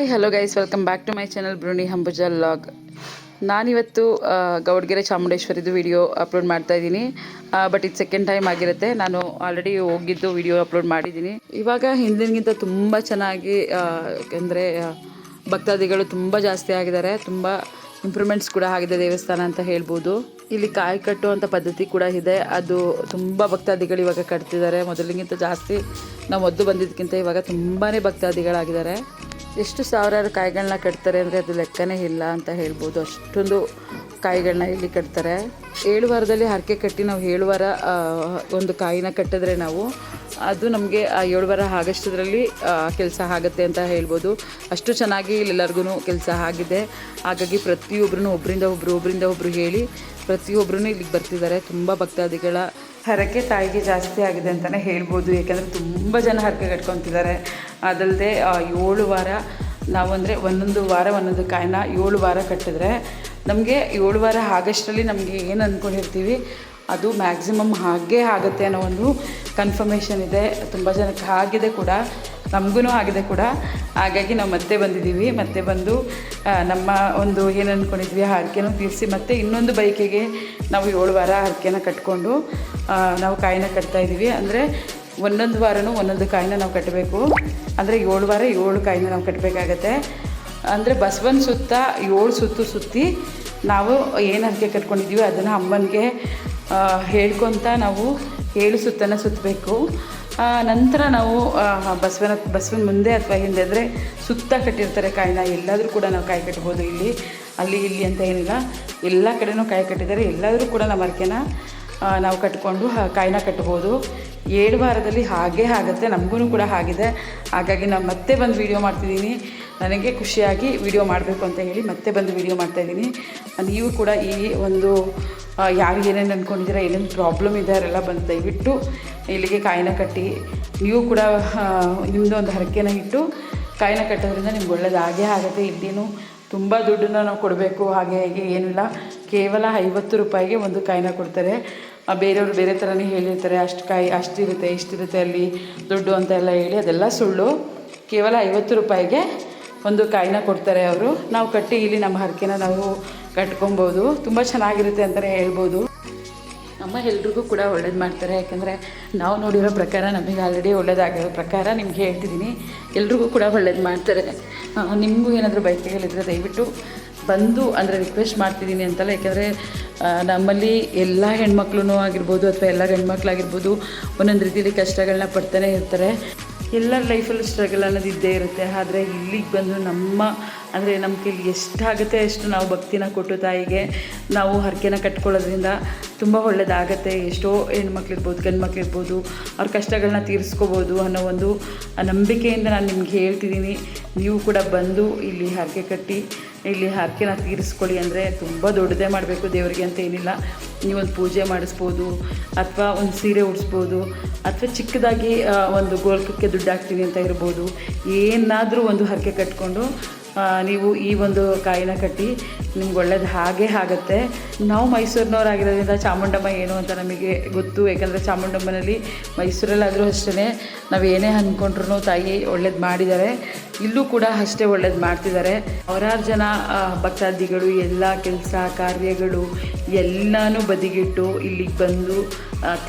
Hello guys welcome back to my channel Brunei ಹಂಬುಜಾ vlog ನಾನಿವತ್ತು Gowdgere ಚಾಮುಂಡೇಶ್ವರಿದು video upload ಮಾಡ್ತಾ ಇದ್ದೀನಿ. ಬಟ್ ಇದು ಸೆಕೆಂಡ್ ಟೈಮ್ ಆಗಿರುತ್ತೆ. ನಾನು ಆಲ್ರೆಡಿ ಹೋಗಿದ್ದು ವಿಡಿಯೋ ಅಪ್ಲೋಡ್ ಮಾಡಿದ್ದೀನಿ. ಇವಾಗ ಹಿಂದಿನಗಿಂತ ತುಂಬ ಚೆನ್ನಾಗಿ ಅಂದರೆ ಭಕ್ತಾದಿಗಳು ತುಂಬ ಜಾಸ್ತಿ ಆಗಿದ್ದಾರೆ. ತುಂಬ ಇಂಪ್ರೂವ್ಮೆಂಟ್ಸ್ ಕೂಡ ಆಗಿದೆ ದೇವಸ್ಥಾನ ಅಂತ ಹೇಳ್ಬೋದು. ಇಲ್ಲಿ ಕಾಯಿ ಕಟ್ಟುವಂಥ ಪದ್ಧತಿ ಕೂಡ ಇದೆ. ಅದು ತುಂಬ ಭಕ್ತಾದಿಗಳು ಇವಾಗ ಕಟ್ತಿದ್ದಾರೆ. ಮೊದಲಿಗಿಂತ ಜಾಸ್ತಿ ನಾವು ಮೊದಲು ಬಂದಿದ್ದಕ್ಕಿಂತ ಇವಾಗ ತುಂಬಾ ಭಕ್ತಾದಿಗಳಾಗಿದ್ದಾರೆ. ಎಷ್ಟು ಸಾವಿರಾರು ಕಾಯಿಗಳನ್ನ ಕಟ್ತಾರೆ ಅಂದರೆ ಅದು ಲೆಕ್ಕನೇ ಇಲ್ಲ ಅಂತ ಹೇಳ್ಬೋದು. ಅಷ್ಟೊಂದು ಕಾಯಿಗಳನ್ನ ಇಲ್ಲಿ ಕಟ್ತಾರೆ. ಏಳು ವಾರದಲ್ಲಿ ಹರಕೆ ಕಟ್ಟಿ ನಾವು ಏಳು ವಾರ ಒಂದು ಕಾಯಿನ ಕಟ್ಟಿದ್ರೆ ನಾವು ಅದು ನಮಗೆ ಆ ಏಳು ವಾರ ಆಗಷ್ಟರಲ್ಲಿ ಕೆಲಸ ಆಗುತ್ತೆ ಅಂತ ಹೇಳ್ಬೋದು. ಅಷ್ಟು ಚೆನ್ನಾಗಿ ಎಲ್ಲರಿಗೂ ಕೆಲಸ ಆಗಿದೆ. ಹಾಗಾಗಿ ಪ್ರತಿಯೊಬ್ಬರೂ ಒಬ್ಬರಿಂದ ಒಬ್ಬರು ಒಬ್ಬರಿಂದ ಒಬ್ಬರು ಹೇಳಿ ಪ್ರತಿಯೊಬ್ಬರೂ ಇಲ್ಲಿಗೆ ಬರ್ತಿದ್ದಾರೆ. ತುಂಬ ಭಕ್ತಾದಿಗಳ ಹರಕೆ ತಾಯಿಗೆ ಜಾಸ್ತಿ ಆಗಿದೆ ಅಂತಲೇ ಹೇಳ್ಬೋದು. ಯಾಕೆಂದರೆ ತುಂಬ ಜನ ಹರಕೆ ಕಟ್ಕೊತಿದ್ದಾರೆ. ಅದಲ್ಲದೆ ಏಳು ವಾರ, ನಾವಂದರೆ ಒಂದೊಂದು ವಾರ ಒಂದೊಂದು ಕಾಯಿನ ಏಳು ವಾರ ಕಟ್ಟಿದ್ರೆ ನಮಗೆ ಏಳು ವಾರ ಆಗಷ್ಟರಲ್ಲಿ ನಮಗೆ ಏನು ಅಂದ್ಕೊಂಡಿರ್ತೀವಿ ಅದು ಮ್ಯಾಕ್ಸಿಮಮ್ ಹಾಗೇ ಆಗುತ್ತೆ ಅನ್ನೋ ಒಂದು ಕನ್ಫರ್ಮೇಷನ್ ಇದೆ. ತುಂಬ ಜನಕ್ಕೆ ಆಗಿದೆ ಕೂಡ. ನಮಗೂ ಆಗಿದೆ ಕೂಡ. ಹಾಗಾಗಿ ನಾವು ಮತ್ತೆ ಬಂದಿದ್ದೀವಿ. ಮತ್ತೆ ಬಂದು ನಮ್ಮ ಒಂದು ಏನು ಅಂದ್ಕೊಂಡಿದ್ವಿ ಆ ಹರಕೆನೂ ತೀರಿಸಿ ಮತ್ತೆ ಇನ್ನೊಂದು ಬೈಕಿಗೆ ನಾವು ಏಳು ವಾರ ಹರಕೆನ ಕಟ್ಕೊಂಡು ನಾವು ಕಾಯಿನ ಕಟ್ತಾ ಇದ್ದೀವಿ. ಅಂದರೆ ಒಂದೊಂದು ವಾರನೂ ಒಂದೊಂದು ಕಾಯಿನ ನಾವು ಕಟ್ಟಬೇಕು ಅಂದರೆ ಏಳು ವಾರ ಏಳು ಕಾಯಿನ ನಾವು ಕಟ್ಟಬೇಕಾಗತ್ತೆ ಅಂದರೆ ಬಸವನ ಸುತ್ತ ಏಳು ಸುತ್ತು ಸುತ್ತಿ ನಾವು ಏನು ಹರಕೆ ಕಟ್ಕೊಂಡಿದ್ದೀವಿ ಅದನ್ನು ಅಮ್ಮನಿಗೆ ಹೇಳ್ಕೊತ ನಾವು ಏಳು ಸುತ್ತನ್ನು ಸುತ್ತಬೇಕು ನಂತರ ನಾವು ಬಸವನ ಬಸವನ ಮುಂದೆ ಅಥವಾ ಹಿಂದೆ ಅಂದರೆ ಸುತ್ತ ಕಟ್ಟಿರ್ತಾರೆ ಕಾಯಿನ. ಎಲ್ಲಾದರೂ ಕೂಡ ನಾವು ಕಾಯಿ ಕಟ್ಬೋದು ಇಲ್ಲಿ. ಅಲ್ಲಿ ಇಲ್ಲಿ ಅಂತ ಏನಿಲ್ಲ. ಎಲ್ಲ ಕಡೆನೂ ಕಾಯಿ ಕಟ್ಟಿದ್ದಾರೆ. ಎಲ್ಲಾದರೂ ಕೂಡ ನಮ್ಮ ಹರಕೆನ ಆ, ನಾವು ಕಟ್ಕೊಂಡು ಕಾಯಿನ ಕಟ್ಬೋದು. ಏಳು ವಾರದಲ್ಲಿ ಹಾಗೇ ಆಗುತ್ತೆ, ನಮಗೂ ಕೂಡ ಆಗಿದೆ ಹಾಗಾಗಿ ನಾನು ಮತ್ತೆ ಬಂದು ವೀಡಿಯೋ ಮಾಡ್ತಿದ್ದೀನಿ. ನನಗೆ ಖುಷಿಯಾಗಿ ವಿಡಿಯೋ ಮಾಡಬೇಕು ಅಂತ ಹೇಳಿ ಮತ್ತೆ ಬಂದು ವೀಡಿಯೋ ಮಾಡ್ತಾಯಿದ್ದೀನಿ ನೀವು ಕೂಡ ಈ ಒಂದು ಯಾರು ಏನೇನು ಅಂದ್ಕೊಂಡಿದ್ದೀರಾ ಏನೇನು ಪ್ರಾಬ್ಲಮ್ ಇದೆ ಅವರೆಲ್ಲ ಬಂದು ದಯವಿಟ್ಟು ಇಲ್ಲಿಗೆ ಕಾಯಿನ ಕಟ್ಟಿ. ನೀವು ಕೂಡ ನಿಮ್ಮದು ಒಂದು ಹರಕೆನ ಇಟ್ಟು ಕಾಯಿನ ಕಟ್ಟೋದ್ರಿಂದ ನಿಮ್ಗೆ ಒಳ್ಳೇದು ಹಾಗೇ ಆಗುತ್ತೆ. ಇಲ್ಲೇನು ತುಂಬ ದುಡ್ಡನ್ನ ನಾವು ಕೊಡಬೇಕು, ಹಾಗೆ, ಹೀಗೆ, ಏನಿಲ್ಲ. ಕೇವಲ ಐವತ್ತು ರೂಪಾಯಿಗೆ ಒಂದು ಕಾಯಿನ ಕೊಡ್ತಾರೆ. ಬೇರೆಯವರು ಬೇರೆ ಥರನೇ ಹೇಳಿರ್ತಾರೆ, ಅಷ್ಟು ಕಾಯಿ ಅಷ್ಟಿರುತ್ತೆ ಇಷ್ಟಿರುತ್ತೆ ಅಲ್ಲಿ ದುಡ್ಡು ಅಂತ ಎಲ್ಲ ಹೇಳಿ ಅದೆಲ್ಲ ಸುಳ್ಳು. ಕೇವಲ ಐವತ್ತು ರೂಪಾಯಿಗೆ ಒಂದು ಕಾಯಿನ ಕೊಡ್ತಾರೆ ಅವರು. ನಾವು ಕಟ್ಟಿ ಇಲ್ಲಿ ನಮ್ಮ ಹರಕೆನ ನಾವು ಕಟ್ಕೊಬೋದು. ತುಂಬ ಚೆನ್ನಾಗಿರುತ್ತೆ ಅಂತಲೇ ಹೇಳ್ಬೋದು. ನಮ್ಮ ಎಲ್ರಿಗೂ ಕೂಡ ಒಳ್ಳೇದು ಮಾಡ್ತಾರೆ. ಯಾಕಂದರೆ ನಾವು ನೋಡಿರೋ ಪ್ರಕಾರ ನಮಗೆ ಆಲ್ರೆಡಿ ಒಳ್ಳೇದಾಗಿರೋ ಪ್ರಕಾರ ನಿಮ್ಗೆ ಹೇಳ್ತಿದ್ದೀನಿ. ಎಲ್ರಿಗೂ ಕೂಡ ಒಳ್ಳೇದು ಮಾಡ್ತಾರೆ. ನಿಮಗೂ ಏನಾದರೂ ಬೈಕ್ಗಳಿದ್ರೆ ದಯವಿಟ್ಟು ಬಂದು ಅಂದರೆ ರಿಕ್ವೆಸ್ಟ್ ಮಾಡ್ತಿದ್ದೀನಿ ಅಂತಲ್ಲ, ಯಾಕೆಂದರೆ ನಮ್ಮಲ್ಲಿ ಎಲ್ಲ ಹೆಣ್ಮಕ್ಳು ಆಗಿರ್ಬೋದು ಅಥವಾ ಎಲ್ಲ ಗಂಡ್ಮಕ್ಳಾಗಿರ್ಬೋದು ಒಂದೊಂದು ರೀತಿಯಲ್ಲಿ ಕಷ್ಟಗಳನ್ನ ಪಡ್ತಾನೆ ಇರ್ತಾರೆ. ಎಲ್ಲರ ಲೈಫಲ್ಲೂ ಸ್ಟ್ರಗಲ್ ಅನ್ನೋದು ಇದ್ದೇ ಇರುತ್ತೆ. ಆದರೆ ಇಲ್ಲಿಗೆ ಬಂದು ನಮ್ಮ ಅಂದರೆ ನಮ್ಮ ಕೈಲಿ ಎಷ್ಟಾಗುತ್ತೆ ಅಷ್ಟು ನಾವು ಭಕ್ತಿನ ಕೊಟ್ಟು ತಾಯಿಗೆ ನಾವು ಹರಕೆನ ಕಟ್ಕೊಳ್ಳೋದ್ರಿಂದ ತುಂಬ ಒಳ್ಳೆಯದಾಗತ್ತೆ ಎಷ್ಟೋ ಹೆಣ್ಮಕ್ಳಿರ್ಬೋದು ಗಂಡು ಮಕ್ಳಿರ್ಬೋದು ಅವ್ರ ಕಷ್ಟಗಳನ್ನ ತೀರಿಸ್ಕೋಬೋದು ಅನ್ನೋ ಒಂದು ನಂಬಿಕೆಯಿಂದ ನಾನು ನಿಮ್ಗೆ ಹೇಳ್ತಿದ್ದೀನಿ. ನೀವು ಕೂಡ ಬಂದು ಇಲ್ಲಿ ಹರಕೆ ಕಟ್ಟಿ, ಇಲ್ಲಿ ಹರಕೆನ ತೀರಿಸ್ಕೊಳ್ಳಿ ಅಂದರೆ ತುಂಬ ದೊಡ್ಡದೇ ಮಾಡಬೇಕು ದೇವರಿಗೆ ಅಂತ ಏನಿಲ್ಲ. ನೀವೊಂದು ಪೂಜೆ ಮಾಡಿಸ್ಬೋದು, ಅಥವಾ ಒಂದು ಸೀರೆ ಉಡಿಸ್ಬೋದು, ಅಥವಾ ಚಿಕ್ಕದಾಗಿ ಒಂದು ಗೋಲ್ಕಕ್ಕೆ ದುಡ್ಡು ಹಾಕ್ತೀನಿ ಅಂತ ಇರ್ಬೋದು. ಏನಾದರೂ ಒಂದು ಹರಕೆ ಕಟ್ಕೊಂಡು ನೀವು ಈ ಒಂದು ಕಾಯಿನ ಕಟ್ಟಿ, ನಿಮ್ಗೆ ಒಳ್ಳೇದು ಹಾಗೆ ಆಗುತ್ತೆ. ನಾವು ಮೈಸೂರಿನವರಾಗಿರೋದ್ರಿಂದ ಚಾಮುಂಡಮ್ಮ ಏನು ಅಂತ ನಮಗೆ ಗೊತ್ತು ಯಾಕಂದರೆ ಚಾಮುಂಡಮ್ಮನಲ್ಲಿ ಮೈಸೂರಲ್ಲಾದರೂ ಅಷ್ಟೇ ನಾವು ಏನೇ ಅಂದ್ಕೊಂಡ್ರು ತಾಯಿ ಒಳ್ಳೇದು ಮಾಡಿದ್ದಾರೆ ಇಲ್ಲೂ ಕೂಡ ಅಷ್ಟೇ ಒಳ್ಳೇದು ಮಾಡ್ತಿದ್ದಾರೆ ಅವರಾರು ಜನ ಭಕ್ತಾದಿಗಳು, ಎಲ್ಲ ಕೆಲಸ, ಕಾರ್ಯಗಳು ಎಲ್ಲನೂ ಬದಿಗಿಟ್ಟು ಇಲ್ಲಿಗೆ ಬಂದು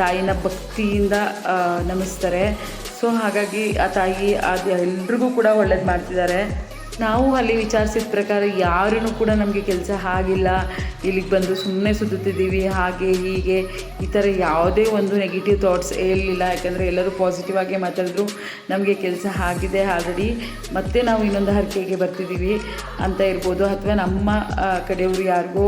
ತಾಯಿನ ಭಕ್ತಿಯಿಂದ ನಮಿಸ್ತಾರೆ. ಸೊ ಹಾಗಾಗಿ ಆ ತಾಯಿ ಅದು ಎಲ್ರಿಗೂ ಕೂಡ ಒಳ್ಳೇದು ಮಾಡ್ತಿದ್ದಾರೆ ನಾವು ಅಲ್ಲಿ ವಿಚಾರಿಸಿದ ಪ್ರಕಾರ ಯಾರೂ ಕೂಡ ನಮಗೆ ಕೆಲಸ ಆಗಿಲ್ಲ. ಇಲ್ಲಿಗೆ ಬಂದು ಸುಮ್ಮನೆ ಸುತ್ತುತ್ತಿದ್ದೀವಿ. ಹಾಗೆ, ಹೀಗೆ, ಈ ಥರ ಯಾವುದೇ ಒಂದು ನೆಗೆಟಿವ್ ಥಾಟ್ಸ್ ಹೇಳಲಿಲ್ಲ ಯಾಕಂದರೆ ಎಲ್ಲರೂ ಪಾಸಿಟಿವ್ ಆಗಿ ಮಾತಾಡಿದ್ರು. ನಮಗೆ ಕೆಲಸ ಆಗಿದೆ ಆಲ್ರೆಡಿ ಮತ್ತೆ ನಾವು ಇನ್ನೊಂದು ಹರಕೆಗೆ ಬರ್ತಿದ್ದೀವಿ ಅಂತ ಇರ್ಬೋದು. ಅಥವಾ ನಮ್ಮ ಕಡೆಯವರು ಯಾರಿಗೂ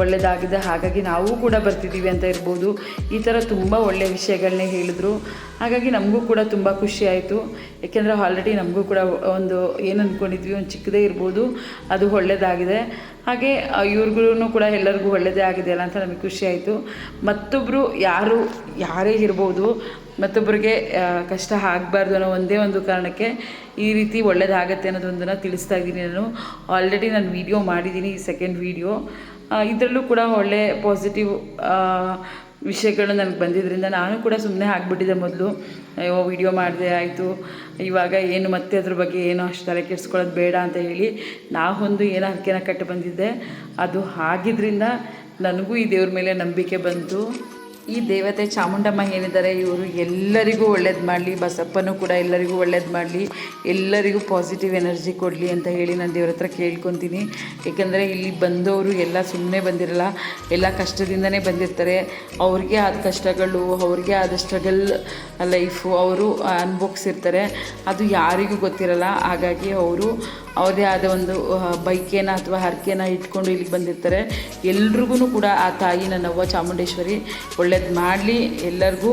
ಒಳ್ಳೆಯದಾಗಿದೆ ಹಾಗಾಗಿ ನಾವು ಕೂಡ ಬರ್ತಿದ್ದೀವಿ ಅಂತ ಇರ್ಬೋದು. ಈ ಥರ ತುಂಬ ಒಳ್ಳೆಯ ವಿಷಯಗಳನ್ನೇ ಹೇಳಿದ್ರು. ಹಾಗಾಗಿ ನಮಗೂ ಕೂಡ ತುಂಬ ಖುಷಿ ಆಯಿತು. ಏಕೆಂದರೆ ಆಲ್ರೆಡಿ ನಮಗೂ ಕೂಡ ಒಂದು ಏನು ಅಂದ್ಕೊಂಡಿದ್ವಿ ಒಂದು ಚಿಕ್ಕದೇ ಇರ್ಬೋದು. ಅದು ಒಳ್ಳೆಯದಾಗಿದೆ ಹಾಗೆ ಇವ್ರಿಗೂ ಕೂಡ ಎಲ್ಲರಿಗೂ ಒಳ್ಳೆಯದೇ ಆಗಿದೆ ಅಲ್ಲ ಅಂತ ನಮಗೆ ಖುಷಿ ಆಯಿತು. ಮತ್ತೊಬ್ಬರು ಯಾರು, ಯಾರೇ ಇರ್ಬೋದು ಮತ್ತೊಬ್ಬರಿಗೆ ಕಷ್ಟ ಆಗಬಾರ್ದು ಅನ್ನೋ ಒಂದೇ ಒಂದು ಕಾರಣಕ್ಕೆ ಈ ರೀತಿ ಒಳ್ಳೆಯದಾಗತ್ತೆ ಅನ್ನೋದೊಂದನ್ನು ತಿಳಿಸ್ತಾ ಇದ್ದೀನಿ ನಾನು. ಆಲ್ರೆಡಿ ನಾನು ವೀಡಿಯೋ ಮಾಡಿದ್ದೀನಿ ಈ ಸೆಕೆಂಡ್ ವೀಡಿಯೋ ಇದರಲ್ಲೂ ಕೂಡ ಒಳ್ಳೆ ಪಾಸಿಟಿವ್ ವಿಷಯಗಳು ನನಗೆ ಬಂದಿದ್ದರಿಂದ ನಾನು ಕೂಡ ಸುಮ್ಮನೆ ಆಗಿಬಿಟ್ಟಿದ್ದೆ ಮೊದಲು. ಅಯ್ಯೋ ವಿಡಿಯೋ ಮಾಡಿದೆ, ಆಯಿತು. ಇವಾಗ ಏನು ಮತ್ತೆ ಅದ್ರ ಬಗ್ಗೆ ಏನು ಅಷ್ಟು ತಲೆ ಕೆಡಿಸ್ಕೊಳ್ಳೋದು ಬೇಡ ಅಂತ ಹೇಳಿ ನಾವೊಂದು ಏನೋ ಹರಕೆನ ಕಟ್ಟು ಬಂದಿದ್ದೆ ಅದು ಆಗಿದ್ದರಿಂದ ನನಗೂ ಈ ದೇವ್ರ ಮೇಲೆ ನಂಬಿಕೆ ಬಂತು. ಈ ದೇವತೆ ಚಾಮುಂಡಮ್ಮ ಏನಿದ್ದಾರೆ ಇವರು ಎಲ್ಲರಿಗೂ ಒಳ್ಳೇದು ಮಾಡಲಿ, ಬಸಪ್ಪನೂ ಕೂಡ ಎಲ್ಲರಿಗೂ ಒಳ್ಳೇದು ಮಾಡಲಿ, ಎಲ್ಲರಿಗೂ ಪಾಸಿಟಿವ್ ಎನರ್ಜಿ ಕೊಡಲಿ ಅಂತ ಹೇಳಿ ನಾನು ದೇವ್ರ ಹತ್ರ ಕೇಳ್ಕೊತೀನಿ. ಏಕೆಂದರೆ ಇಲ್ಲಿ ಬಂದವರು ಎಲ್ಲ ಸುಮ್ಮನೆ ಬಂದಿರಲ್ಲ, ಎಲ್ಲ ಕಷ್ಟದಿಂದನೇ ಬಂದಿರ್ತಾರೆ. ಅವ್ರಿಗೆ ಆದ ಕಷ್ಟಗಳು, ಅವ್ರಿಗೆ ಆದ ಸ್ಟ್ರಗಲ್ ಲೈಫು ಅವರು ಅನುಭವಿಸಿರ್ತಾರೆ ಅದು ಯಾರಿಗೂ ಗೊತ್ತಿರಲ್ಲ. ಹಾಗಾಗಿ ಅವರು ಅವ್ರದ್ದೇ ಆದ ಒಂದು ಬೈಕೇನ ಅಥವಾ ಹರಕೆನ ಇಟ್ಕೊಂಡು ಇಲ್ಲಿಗೆ ಬಂದಿರ್ತಾರೆ. ಎಲ್ರಿಗೂ ಕೂಡ ಆ ತಾಯಿ ನನ್ನವ್ವ ಚಾಮುಂಡೇಶ್ವರಿ, ಒಳ್ಳೇದು ಮಾಡಲಿ, ಎಲ್ಲರಿಗೂ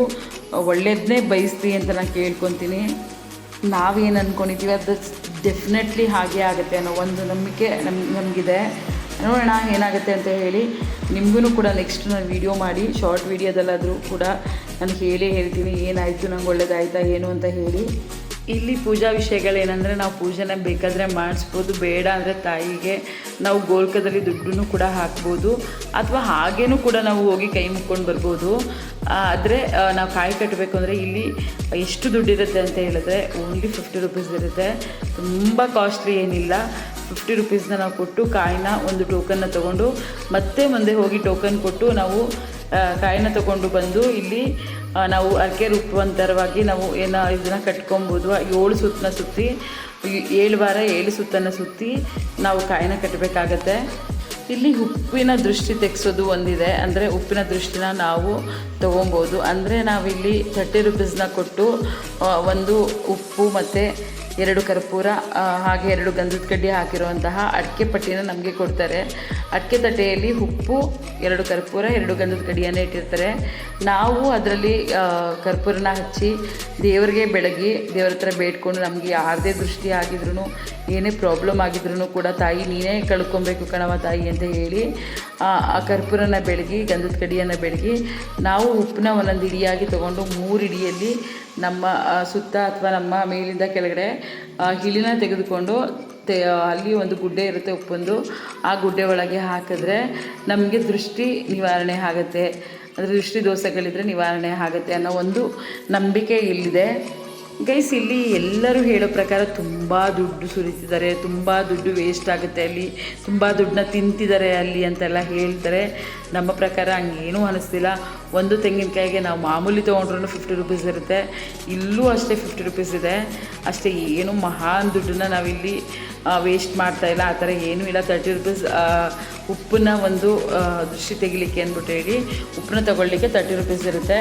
ಒಳ್ಳೇದನ್ನೇ ಬಯಸ್ಲಿ ಅಂತ ನಾನು ಕೇಳ್ಕೊತೀನಿ. ನಾವೇನು ಅಂದ್ಕೊಂಡಿದ್ದೀವಿ ಅದು ಡೆಫಿನೆಟ್ಲಿ ಹಾಗೆ ಆಗುತ್ತೆ ಅನ್ನೋ ಒಂದು ನಂಬಿಕೆ ನಮ್, ನಮಗಿದೆ. ನೋಡೋಣ ಏನಾಗುತ್ತೆ ಅಂತ ಹೇಳಿ. ನಿಮಗೂ ಕೂಡ ನೆಕ್ಸ್ಟ್ ನಾನು ವೀಡಿಯೋ ಮಾಡಿ ಶಾರ್ಟ್ ವೀಡಿಯೋದಲ್ಲಾದರೂ ಕೂಡ ನಾನು ಹೇಳೇ ಹೇಳ್ತೀನಿ, ಏನಾಯಿತು, ನಂಗೆ ಒಳ್ಳೇದಾಯ್ತಾ, ಏನು ಅಂತ ಹೇಳಿ. ಇಲ್ಲಿ ಪೂಜಾ ವಿಷಯಗಳೇನೆಂದರೆ ನಾವು ಪೂಜೆನ ಬೇಕಾದರೆ ಮಾಡಿಸ್ಬೋದು. ಬೇಡ ಅಂದರೆ ತಾಯಿಗೆ ನಾವು ಗೋಲ್ಕದಲ್ಲಿ ದುಡ್ಡನ್ನು ಕೂಡ ಹಾಕ್ಬೋದು. ಅಥವಾ ಹಾಗೇನೂ ಕೂಡ ನಾವು ಹೋಗಿ ಕೈ ಮುಕ್ಕೊಂಡು ಬರ್ಬೋದು. ಆದರೆ ನಾವು ಕಾಯಿ ಕಟ್ಟಬೇಕು ಅಂದರೆ ಇಲ್ಲಿ ಎಷ್ಟು ದುಡ್ಡಿರುತ್ತೆ ಅಂತ ಹೇಳಿದ್ರೆ ಓನ್ಲಿ ಫಿಫ್ಟಿ ರುಪೀಸ್ ಇರುತ್ತೆ. ತುಂಬ ಕಾಸ್ಟ್ಲಿ ಏನಿಲ್ಲ. ಫಿಫ್ಟಿ ರುಪೀಸ್ನ ನಾವು ಕೊಟ್ಟು ಕಾಯಿನ ಒಂದು ಟೋಕನ್ನ ತೊಗೊಂಡು ಮತ್ತೆ ಮುಂದೆ ಹೋಗಿ ಟೋಕನ್ ಕೊಟ್ಟು ನಾವು ಕಾಯಿನ ತಗೊಂಡು ಬಂದು ಇಲ್ಲಿ ನಾವು ಅರ್ಕೆ ರೂಪಾಂತರವಾಗಿ ನಾವು ಏನ ಇದನ್ನ ಕಟ್ಕೊಬೋದು. ಏಳು ಸುತ್ತನ್ನ ಸುತ್ತಿ, ಏಳು ವಾರ ಏಳು ಸುತ್ತನ್ನು ಸುತ್ತಿ ನಾವು ಕಾಯಿನ ಕಟ್ಟಬೇಕಾಗತ್ತೆ ಇಲ್ಲಿ ಉಪ್ಪಿನ ದೃಷ್ಟಿ ತೆಗೆಸೋದು ಒಂದಿದೆ. ಅಂದರೆ ಉಪ್ಪಿನ ದೃಷ್ಟಿನ ನಾವು ತೊಗೊಬೋದು. ಅಂದರೆ ನಾವಿಲ್ಲಿ ತರ್ಟಿ ರುಪೀಸ್ನ ಕೊಟ್ಟು ಒಂದು ಉಪ್ಪು ಮತ್ತು ಎರಡು ಕರ್ಪೂರ ಹಾಗೆ ಎರಡು ಗಂಧದ ಕಡ್ಡಿ ಹಾಕಿರುವಂತಹ ಅಡಿಕೆ ಪಟ್ಟಿನ ನಮಗೆ ಕೊಡ್ತಾರೆ. ಅಡಿಕೆ ತಟ್ಟೆಯಲ್ಲಿ ಉಪ್ಪು, ಎರಡು ಕರ್ಪೂರ, ಎರಡು ಗಂಧದ ಕಡಿಯನ್ನು ಇಟ್ಟಿರ್ತಾರೆ. ನಾವು ಅದರಲ್ಲಿ ಕರ್ಪೂರನ ಹಚ್ಚಿ ದೇವರಿಗೆ ಬೆಳಗಿ, ದೇವ್ರ ಹತ್ರ ಬೇಡ್ಕೊಂಡು ನಮಗೆ ಯಾರದೇ ದೃಷ್ಟಿ ಆಗಿದ್ರು ಏನೇ ಪ್ರಾಬ್ಲಮ್ ಆಗಿದ್ರು ಕೂಡ ತಾಯಿ ನೀನೇ ಕಳ್ಕೊಬೇಕು ಕಣವ ತಾಯಿ ಅಂತ ಹೇಳಿ, ಆ ಕರ್ಪೂರನ ಬೆಳಗಿ, ಗಂಧದ ಕಡಿಯನ್ನು ಬೆಳಗಿ, ನಾವು ಉಪ್ಪನ್ನ ಒಂದೊಂದು ಇಡಿಯಾಗಿ ತೊಗೊಂಡು ಮೂರು ಇಡಿಯಲ್ಲಿ ನಮ್ಮ ಸುತ್ತ ಅಥವಾ ನಮ್ಮ ಮೇಲಿಂದ ಕೆಳಗಡೆ ಹಿಳಿನ ತೆಗೆದುಕೊಂಡು ತೆ ಅಲ್ಲಿ ಒಂದು ಗುಡ್ಡೆ ಇರುತ್ತೆ ಉಪ್ಪೊಂದು. ಆ ಗುಡ್ಡೆ ಒಳಗೆ ಹಾಕಿದ್ರೆ ನಮಗೆ ದೃಷ್ಟಿ ನಿವಾರಣೆ ಆಗುತ್ತೆ. ಅಂದರೆ ದೃಷ್ಟಿ ದೋಷಗಳಿದ್ರೆ ನಿವಾರಣೆ ಆಗುತ್ತೆ ಅನ್ನೋ ಒಂದು ನಂಬಿಕೆ ಇಲ್ಲಿದೆ. ಗೈಸ್ ಇಲ್ಲಿ ಎಲ್ಲರೂ ಹೇಳೋ ಪ್ರಕಾರ ತುಂಬ ದುಡ್ಡು ಸುರಿತಿದ್ದಾರೆ, ತುಂಬ ದುಡ್ಡು ವೇಸ್ಟ್ ಆಗುತ್ತೆ ಅಲ್ಲಿ, ತುಂಬ ದುಡ್ಡನ್ನ ತಿಂತಿದ್ದಾರೆ ಅಲ್ಲಿ ಅಂತೆಲ್ಲ ಹೇಳ್ತಾರೆ. ನಮ್ಮ ಪ್ರಕಾರ ಹಂಗೇನೂ ಅನಿಸ್ತಿಲ್ಲ. ಒಂದು ತೆಂಗಿನಕಾಯಿಗೆ ನಾವು ಮಾಮೂಲಿ ತೊಗೊಂಡ್ರೂ ಫಿಫ್ಟಿ ರುಪೀಸ್ ಇರುತ್ತೆ. ಇಲ್ಲೂ ಅಷ್ಟೇ ಫಿಫ್ಟಿ ರುಪೀಸ್ ಇದೆ. ಅಷ್ಟೇ ಏನು ಮಹಾನ್ ದುಡ್ಡನ್ನ ನಾವಿಲ್ಲಿ ವೇಸ್ಟ್ ಮಾಡ್ತಾಯಿಲ್ಲ ಆ ಥರ ಏನೂ ಇಲ್ಲ. ತರ್ಟಿ ರುಪೀಸ್ ಉಪ್ಪನ್ನ ಒಂದು ದೃಷ್ಟಿ ತೆಗಿಲಿಕ್ಕೆ ಅಂದ್ಬಿಟ್ಟು ಹೇಳಿ, ಉಪ್ಪನ್ನ ತಗೊಳ್ಳಿಕ್ಕೆ ತರ್ಟಿ ರುಪೀಸ್ ಇರುತ್ತೆ.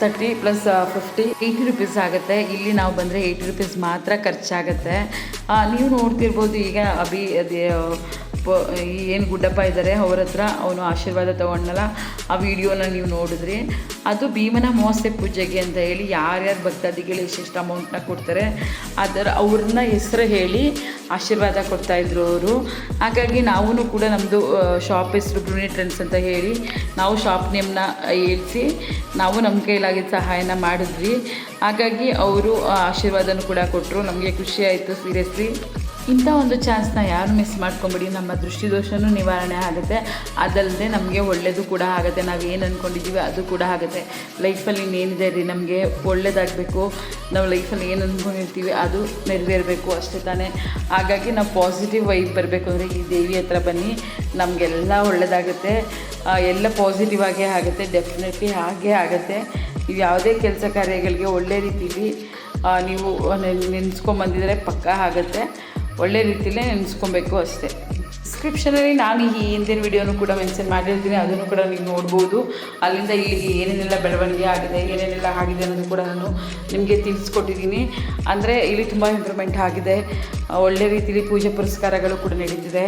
Thirty plus fifty eighty rupees ಆಗುತ್ತೆ. ಇಲ್ಲಿ ನಾವು ಬಂದರೆ ಏಯ್ಟಿ ರುಪೀಸ್ ಮಾತ್ರ ಖರ್ಚಾಗುತ್ತೆ. ನೀವು ನೋಡ್ತಿರ್ಬೋದು ಈಗ ಅಭಿ, ಅದೇ ಏನು ಗುಡ್ಡಪ್ಪ ಇದ್ದಾರೆ ಅವ್ರ ಹತ್ರ ಅವನು ಆಶೀರ್ವಾದ ತೊಗೊಂಡಲ್ಲ ಆ ವಿಡಿಯೋನ ನೀವು ನೋಡಿದ್ರಿ. ಅದು ಭೀಮನ ಅಮಾವಾಸ್ಯೆ ಪೂಜೆಗೆ ಅಂತ ಹೇಳಿ ಯಾರ್ಯಾರು ಭಕ್ತಾದಿಗಳು ಎಷ್ಟೆಷ್ಟು ಅಮೌಂಟ್ನ ಕೊಡ್ತಾರೆ, ಅದರ, ಅವ್ರನ್ನ ಹೆಸರು ಹೇಳಿ ಆಶೀರ್ವಾದ ಕೊಡ್ತಾಯಿದ್ರು ಅವರು. ಹಾಗಾಗಿ ನಾವು ಕೂಡ ನಮ್ಮದು ಶಾಪ್ ಹೆಸರು ಬ್ರೂನಿ ಟ್ರೆಂಡ್ಸ್ ಅಂತ ಹೇಳಿ ನಾವು ಶಾಪ್ ನೇಮ್ನ ಹೇಳಿಸಿ, ನಾವು ನಮ್ಮ ಕೈಲಾಗಿದ್ದ ಸಹಾಯನ ಮಾಡಿದ್ವಿ. ಹಾಗಾಗಿ ಅವರು ಆಶೀರ್ವಾದನೂ ಕೂಡ ಕೊಟ್ಟರು ನಮಗೆ ಖುಷಿ ಆಯಿತು ಸೀರಿಯಸ್ಲಿ ಇಂಥ ಒಂದು ಚಾನ್ಸ್ನ ಯಾರು ಮಿಸ್ ಮಾಡ್ಕೊಂಬಿಡಿ, ನಮ್ಮ ದೃಷ್ಟಿದೋಷನೂ ನಿವಾರಣೆ ಆಗುತ್ತೆ. ಅದಲ್ಲದೆ ನಮಗೆ ಒಳ್ಳೆಯದು ಕೂಡ ಆಗುತ್ತೆ. ನಾವು ಏನು ಅಂದ್ಕೊಂಡಿದ್ದೀವಿ ಅದು ಕೂಡ ಆಗುತ್ತೆ. ಲೈಫಲ್ಲಿ ಇನ್ನೇನಿದೆ ರೀ? ನಮಗೆ ಒಳ್ಳೇದಾಗಬೇಕು. ನಾವು ಲೈಫಲ್ಲಿ ಏನು ಅಂದ್ಕೊಂಡಿರ್ತೀವಿ ಅದು ನೆರವೇರಬೇಕು ಅಷ್ಟೇ ತಾನೇ. ಹಾಗಾಗಿ ನಾವು ಪಾಸಿಟಿವ್ ವೈಬ್ ಬರಬೇಕು ಅಂದರೆ ಈ ದೇವಿ ಹತ್ರ ಬನ್ನಿ. ನಮಗೆಲ್ಲ ಒಳ್ಳೆಯದಾಗುತ್ತೆ ಎಲ್ಲ ಪಾಸಿಟಿವ್ ಆಗೇ ಆಗುತ್ತೆ. ಡೆಫಿನೆಟ್ಲಿ ಹಾಗೇ ಆಗುತ್ತೆ. ನೀವು ಯಾವುದೇ ಕೆಲಸ ಕಾರ್ಯಗಳಿಗೆ ಒಳ್ಳೆ ರೀತಿಲಿ ನೀವು ನೆನೆಸ್ಕೊಂಬಂದಿದ್ರೆ ಪಕ್ಕ ಆಗುತ್ತೆ. ಒಳ್ಳೆ ರೀತಿಯಲ್ಲೇ ನೆನೆಸ್ಕೊಬೇಕು ಅಷ್ಟೇ. ಡಿಸ್ಕ್ರಿಪ್ಷನಲ್ಲಿ ನಾನು ಈ ಹಿಂದಿನ ವಿಡಿಯೋನು ಕೂಡ ಮೆನ್ಷನ್ ಮಾಡಿರ್ತೀನಿ, ಅದನ್ನು ಕೂಡ ನೀವು ನೋಡ್ಬೋದು. ಅಲ್ಲಿಂದ ಇಲ್ಲಿಗೆ ಏನೇನೆಲ್ಲ ಬೆಳವಣಿಗೆ ಆಗಿದೆ, ಏನೇನೆಲ್ಲ ಆಗಿದೆ ಅನ್ನೋದು ಕೂಡ ನಾನು ನಿಮಗೆ ತಿಳಿಸ್ಕೊಟ್ಟಿದ್ದೀನಿ. ಅಂದರೆ ಇಲ್ಲಿ ತುಂಬ ಇಂಪ್ರೂವ್ಮೆಂಟ್ ಆಗಿದೆ. ಒಳ್ಳೆ ರೀತಿಯಲ್ಲಿ ಪೂಜೆ ಪುರಸ್ಕಾರಗಳು ಕೂಡ ನಡೀತಿದೆ.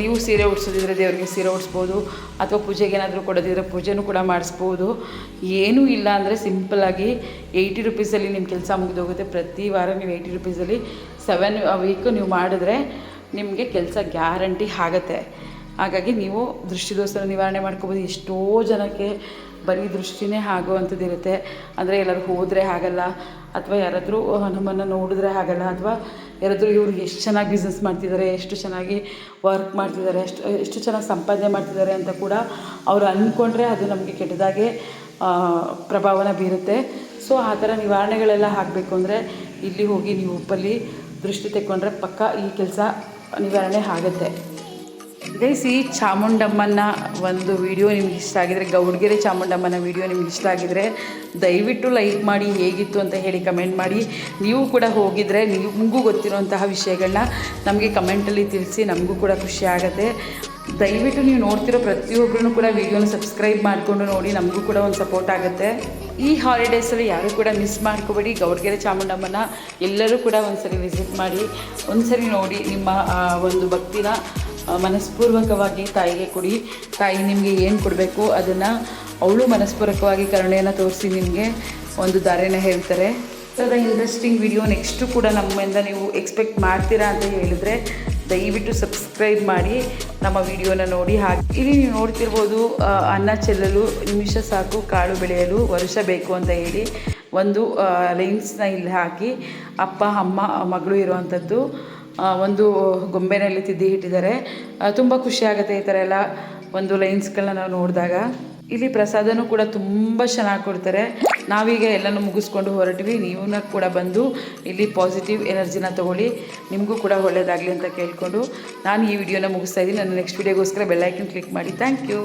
ನೀವು ಸೀರೆ ಉಡ್ಸೋದಿದ್ರೆ ದೇವರಿಗೆ ಸೀರೆ ಉಡಿಸ್ಬೋದು, ಅಥವಾ ಪೂಜೆಗೆ ಏನಾದರೂ ಕೊಡೋದಿದ್ರೆ ಪೂಜೆನೂ ಕೂಡ ಮಾಡಿಸ್ಬೋದು. ಏನೂ ಇಲ್ಲ ಅಂದರೆ ಸಿಂಪಲ್ಲಾಗಿ ಏಯ್ಟಿ ರುಪೀಸಲ್ಲಿ ನಿಮ್ಮ ಕೆಲಸ ಮುಗಿದೋಗುತ್ತೆ. ಪ್ರತಿ ವಾರ ನೀವು ಏಯ್ಟಿ ರುಪೀಸಲ್ಲಿ ಸೆವೆನ್ ವೀಕು ನೀವು ಮಾಡಿದ್ರೆ ನಿಮಗೆ ಕೆಲಸ ಗ್ಯಾರಂಟಿ ಆಗುತ್ತೆ. ಹಾಗಾಗಿ ನೀವು ದೃಷ್ಟಿದೋಷನ ನಿವಾರಣೆ ಮಾಡ್ಕೋಬೋದು. ಎಷ್ಟೋ ಜನಕ್ಕೆ ಬರೀ ದೃಷ್ಟಿನೇ ಆಗುವಂಥದ್ದು ಇರುತ್ತೆ. ಅಂದರೆ ಎಲ್ಲರೂ ಹೋದರೆ ಆಗಲ್ಲ, ಅಥವಾ ಯಾರಾದರೂ ನಮ್ಮನ್ನು ನೋಡಿದ್ರೆ ಆಗಲ್ಲ, ಅಥವಾ ಯಾರಾದರೂ ಇವ್ರು ಎಷ್ಟು ಚೆನ್ನಾಗಿ ಬಿಸ್ನೆಸ್ ಮಾಡ್ತಿದ್ದಾರೆ ಎಷ್ಟು ಚೆನ್ನಾಗಿ ವರ್ಕ್ ಮಾಡ್ತಿದ್ದಾರೆ ಎಷ್ಟು ಎಷ್ಟು ಚೆನ್ನಾಗಿ ಸಂಪಾದನೆ ಮಾಡ್ತಿದ್ದಾರೆ ಅಂತ ಕೂಡ ಅವರು ಅಂದ್ಕೊಂಡ್ರೆ ಅದು ನಮಗೆ ಕೆಟ್ಟದಾಗೆ ಪ್ರಭಾವನ ಬೀರುತ್ತೆ. ಸೊ, ಆ ಥರ ನಿವಾರಣೆಗಳೆಲ್ಲ ಆಗಬೇಕು ಅಂದರೆ ಇಲ್ಲಿ ಹೋಗಿ ನೀವು ಉಪ್ಪಲ್ಲಿ ದೃಷ್ಟಿ ತೆಕ್ಕೊಂಡ್ರೆ ಪಕ್ಕ ಈ ಕೆಲಸ ನಿವಾರಣೆ ಆಗುತ್ತೆ. ಗೈಸ್ ಈ ಚಾಮುಂಡಮ್ಮನ ಒಂದು ವಿಡಿಯೋ ನಿಮ್ಗೆ ಇಷ್ಟ ಆಗಿದ್ರೆ, ಗೌಡ್ಗೆರೆ ಚಾಮುಂಡಮ್ಮನ ವಿಡಿಯೋ ನಿಮ್ಗೆ ಇಷ್ಟ ಆಗಿದ್ರೆ ದಯವಿಟ್ಟು ಲೈಕ್ ಮಾಡಿ, ಹೇಗಿತ್ತು ಅಂತ ಹೇಳಿ ಕಮೆಂಟ್ ಮಾಡಿ. ನೀವು ಕೂಡ ಹೋಗಿದ್ರೆ ನಿಮಗೂ ಗೊತ್ತಿರೋಂತಹ ವಿಷಯಗಳನ್ನ ನಮಗೆ ಕಮೆಂಟಲ್ಲಿ ತಿಳಿಸಿ, ನಮಗೂ ಕೂಡ ಖುಷಿ ಆಗುತ್ತೆ. ದಯವಿಟ್ಟು ನೀವು ನೋಡ್ತಿರೋ ಪ್ರತಿಯೊಬ್ಬರೂ ಕೂಡ ವಿಡಿಯೋನ ಸಬ್ಸ್ಕ್ರೈಬ್ ಮಾಡಿಕೊಂಡು ನೋಡಿ, ನಮಗೂ ಕೂಡ ಒಂದು ಸಪೋರ್ಟ್ ಆಗುತ್ತೆ. ಈ ಹಾಲಿಡೇಸಲ್ಲಿ ಯಾರೂ ಕೂಡ ಮಿಸ್ ಮಾಡ್ಕೋಬೇಡಿ. ಗೌಡ್ಗೆರೆ ಚಾಮುಂಡಮ್ಮನ ಎಲ್ಲರೂ ಕೂಡ ಒಂದ್ಸರಿ ವಿಸಿಟ್ ಮಾಡಿ, ಒಂದ್ಸರಿ ನೋಡಿ ನಿಮ್ಮ ಒಂದು ಭಕ್ತಿನ ಮನಸ್ಪೂರ್ವಕವಾಗಿ ತಾಯಿಗೆ ಕೊಡಿ. ತಾಯಿ ನಿಮಗೆ ಏನು ಕೊಡಬೇಕು ಅದನ್ನು ಅವಳು ಮನಸ್ಪೂರ್ವಕವಾಗಿ ಕರುಣೆಯನ್ನು ತೋರಿಸಿ ನಿಮಗೆ ಒಂದು ದಾರಿನ ಹೇಳ್ತಾರೆ. ಥರದ ಇಂಟ್ರೆಸ್ಟಿಂಗ್ ವಿಡಿಯೋ ನೆಕ್ಸ್ಟು ಕೂಡ ನಮ್ಮಿಂದ ನೀವು ಎಕ್ಸ್ಪೆಕ್ಟ್ ಮಾಡ್ತೀರಾ ಅಂತ ಹೇಳಿದ್ರೆ ದಯವಿಟ್ಟು ಸಬ್ಸ್ಕ್ರೈಬ್ ಮಾಡಿ ನಮ್ಮ ವಿಡಿಯೋನ ನೋಡಿ. ಹಾಗೆ ಇಲ್ಲಿ ನೀವು ನೋಡ್ತಿರ್ಬೋದು ಅನ್ನ ಚೆಲ್ಲಲು ನಿಮಿಷ ಸಾಕು, ಕಾಳು ಬೆಳೆಯಲು ವರ್ಷ ಬೇಕು ಅಂತ ಹೇಳಿ ಒಂದು ಲೈನ್ಸ್ನ ಇಲ್ಲಿ ಹಾಕಿ ಅಪ್ಪ, ಅಮ್ಮ, ಮಗಳು ಇರುವಂಥದ್ದು ಒಂದು ಗೊಂಬೆನಲ್ಲಿ ತಿದ್ದಿ ಇಟ್ಟಿದ್ದಾರೆ. ತುಂಬ ಖುಷಿಯಾಗುತ್ತೆ ಈ ಥರ ಎಲ್ಲ ಒಂದು ಲೈನ್ಸ್ಗಳನ್ನ ನಾವು ನೋಡಿದಾಗ. ಇಲ್ಲಿ ಪ್ರಸಾದನೂ ಕೂಡ ತುಂಬ ಚೆನ್ನಾಗಿ ಕೊಡ್ತಾರೆ. ನಾವೀಗ ಎಲ್ಲನೂ ಮುಗಿಸ್ಕೊಂಡು ಹೊರಟ್ವಿ. ನೀವು ಕೂಡ ಬಂದು ಇಲ್ಲಿ ಪಾಸಿಟಿವ್ ಎನರ್ಜಿನ ತೊಗೊಳ್ಳಿ. ನಿಮಗೂ ಕೂಡ ಒಳ್ಳೆಯದಾಗಲಿ ಅಂತ ಕೇಳಿಕೊಂಡು ನಾನು ಈ ವಿಡಿಯೋನ ಮುಗಿಸ್ತಾ ಇದ್ದೀನಿ. ನನ್ನ ನೆಕ್ಸ್ಟ್ ವಿಡಿಯೋಗೋಸ್ಕರ ಬೆಲ್ಲೈಕನ್ ಕ್ಲಿಕ್ ಮಾಡಿ. Thank you